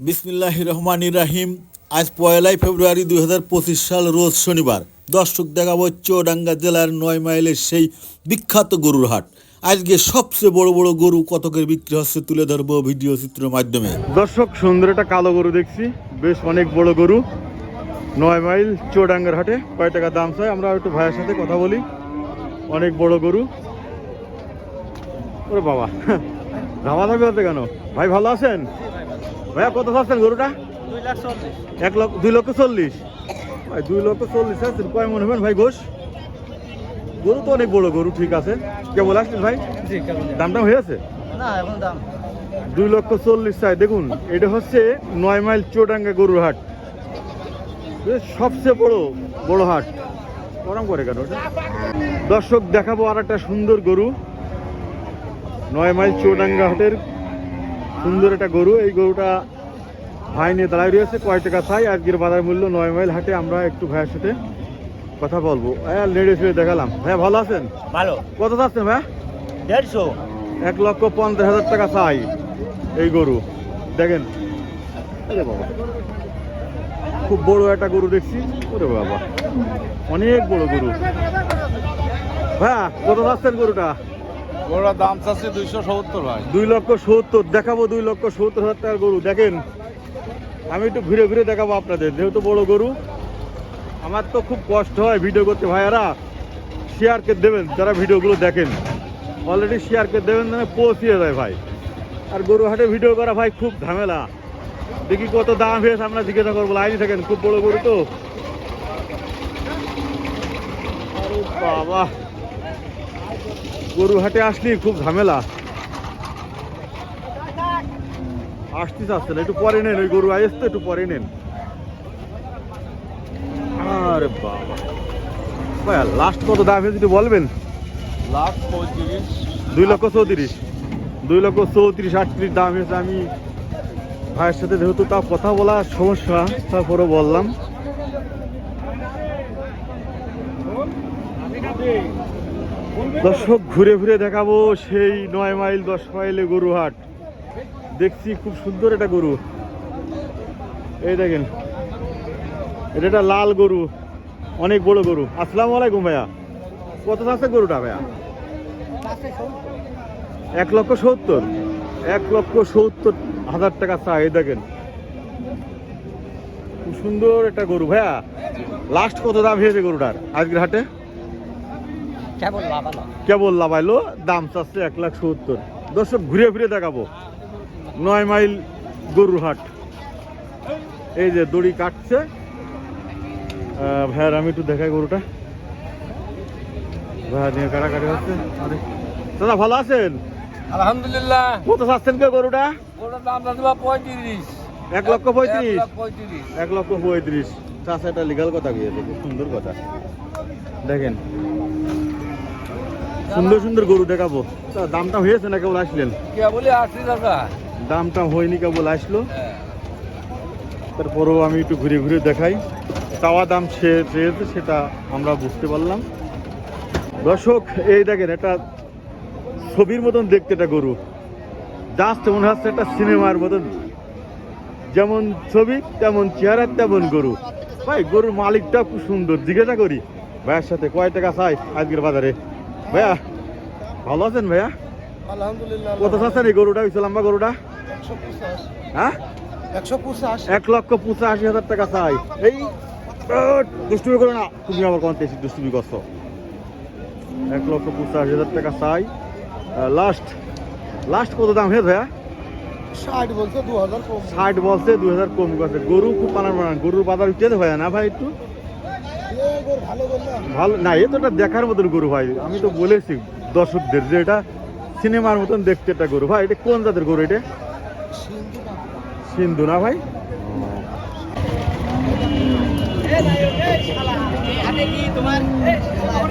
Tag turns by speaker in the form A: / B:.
A: বিসমিল্লাহ রহমান রাহিম। আজ পয়লাই ফেব্রুয়ারি দু হাজার পঁচিশ সাল, রোজ শনিবার। দর্শক দেখাবো চৌডাঙ্গা জেলার নয় মাইলের সেই বিখ্যাত গরুর হাট। আজকে সবচেয়ে বড় বড় গরু কতকের বিক্রি হচ্ছে তুলে ধরবো ভিডিও চিত্রের মাধ্যমে।
B: দর্শক, সুন্দর একটা কালো গরু দেখছি। বেশ অনেক বড় গরু। নয় মাইল চৌডাঙ্গার হাটে কয় টাকা দাম চাই? আমরা একটু ভাইয়ের সাথে কথা বলি। অনেক বড় গরু। ওরে বাবা। ধামা হতে কেন? ভাই, ভালো আছেন? ভাইয়া কত চাচ্ছেন গরুটা? এক লক্ষ দুই লক্ষ চল্লিশ। ভাই দুই লক্ষ চল্লিশ আছেন কয় মনে হবেন ভাই ঘোষ গরু তো অনেক বড় গরু ঠিক আছে। কেবল আসছেন ভাই? দাম দাম হয়ে আছে? দুই লক্ষ চল্লিশ চাই দেখুন এটা হচ্ছে নয় মাইল চৌডাঙ্গা গরুর হাট। সবচেয়ে বড় বড় হাট। গরম করে কেন ওটা? দর্শক দেখাবো আর একটা সুন্দর গরু। নয় মাইল চৌডাঙ্গা হাটের সুন্দর একটা গরু। এই গরুটা ভাই নিয়ে দাঁড়ায় রয়েছে কয় টাকা চাই? আজকের বাজার মূল্য নয় মাইল হাটে আমরা একটু ভাইয়ের সাথে কথা বলব। হ্যাঁ ফিরে দেখালাম। ভাইয়া ভালো আছেন?
C: ভালো।
B: কত চাচ্ছেন ভাইয়া?
C: দেড়শো।
B: এক লক্ষ পঞ্চাশ হাজার টাকা চাই এই গরু। দেখেন। বাবা। খুব বড় একটা গরু দেখছি। ওরে বাবা। অনেক বড় গরু। হ্যাঁ কত যাচ্ছেন গরুটা?
D: ওরা দাম চাচ্ছে দুইশো সত্তর ভাই।
B: দুই লক্ষ সত্তর দেখাবো দুই লক্ষ সত্তর হাজার টাকার গরু। দেখেন। আমি একটু ঘুরে ঘুরে দেখাবো আপনাদের, যেহেতু বড় গরু, আমার তো খুব কষ্ট হয় ভিডিও করতে। ভাইয়ারা শেয়ার কে দেবেন, যারা ভিডিওগুলো দেখেন। অলরেডি শেয়ারকে দেবেন মানে পৌঁছিয়ে যায় ভাই। আর গরু হাটে ভিডিও করা ভাই খুব ঝামেলা। দেখি কত দাম হয়েছে, আমরা জিজ্ঞাসা করব। লাইনে থাকেন, খুব বড় গরু তো। বাবা। গরু হাটে আসলি খুব ঝামেলা। আসতে চাচ্ছে না একটু পরে নেন ওই গরু আসতে একটু পরে নেন। আরে বাবা। ভাই লাস্ট কত দাম হয়েছে একটু বলবেন?
D: লাখ পঁয়ত্রিশ।
B: দুই লক্ষ চৌত্রিশ। দুই লক্ষ চৌত্রিশ আটত্রিশ দাম হয়েছে। আমি ভাইয়ের সাথে যেহেতু তা কথা বলা সমস্যা তারপরে বললাম। দর্শক ঘুরে ঘুরে দেখাবো সেই নয় মাইল দশ মাইলে গরু হাট দেখছি খুব সুন্দর এটা গরু। এই দেখেন এটা একটা লাল গরু অনেক বড় গরু। আসসালামু আলাইকুম ভাইয়া। কত আছে গরুটা ভাইয়া? এক লক্ষ সত্তর। এক লক্ষ সত্তর হাজার টাকা চাই দেখেন। খুব সুন্দর একটা গরু ভাইয়া। লাস্ট কত দাম হয়েছে গরুটার আজকের হাটে?
C: কেবল
B: লাভাইলো দাম চাচ্ছে এক লাখ সত্তর। দর্শক ঘুরে ফিরে দেখাবো। নয় মাইল গরুর হাট। এই যে দড়ি কাটছে। ভাইয়ার আমি একটু দেখাই গরুটা। ভাইয়া নিয়ে কাটাকাটি হচ্ছে। আরে দাদা ভালো আছেন?
D: আলহামদুলিল্লাহ।
B: কত চাচ্ছেন কে গরুটা?
D: দাম পঁয়ত্রিশ।
B: এক লক্ষ পঁয়ত্রিশ? এক লক্ষ পঁয়ত্রিশ। চাষা এটা লিগাল কথা খুব সুন্দর কথা। দেখেন। সুন্দর সুন্দর গরু দেখাবো। দামটা হয়েছে না কেবল আসলেন?
D: কে বলে আশি টাকা
B: দামটা হয়নি, কেবল আসলো। তারপরেও আমি একটু ঘুরে ঘুরে দেখাই। চাওয়া দাম সে সেটা আমরা বুঝতে পারলাম। দর্শক, এই দেখেন একটা ছবির মতন দেখতে একটা গরু। জাস্ট মনে হচ্ছে একটা সিনেমার মতন। যেমন ছবি, তেমন চেহারা, তেমন গরু। ভাই, গরুর মালিকটা খুব সুন্দর। জিজ্ঞাসা করি, ভাইয়ের সাথে কয় টাকা চাই আজকের বাজারে? ভাইয়া, ভালো আছেন ভাইয়া? কত চাচ্ছেন এই গরুটা? লম্বা গরুটা? হ্যাঁ? এক লক্ষ পঁচাশি হাজার টাকা চাই। এই আহ, দুষ্টুমি করো না। তুমি কোন দুষ্টুমি করছ? এক লক্ষ পঁচাশি হাজার টাকা চাই। লাস্ট লাস্ট কত দাম ভাইয়া?
C: ষাট বলছে দু হাজার কম।
B: ষাট বলছে দুই হাজার কম গেছে গরু খুব পানার বানান গরুর বাজার উঠতে হয় না ভাই একটু?
C: ভালো
B: না এ তো দেখার মতন গরু ভাই। আমি তো বলেছি দর্শকদের যে এটা সিনেমার মতন দেখতে একটা গরু। ভাই, এটা কোন জাতের গরু এটা? সিন্ধু না ভাই?
C: তোমার?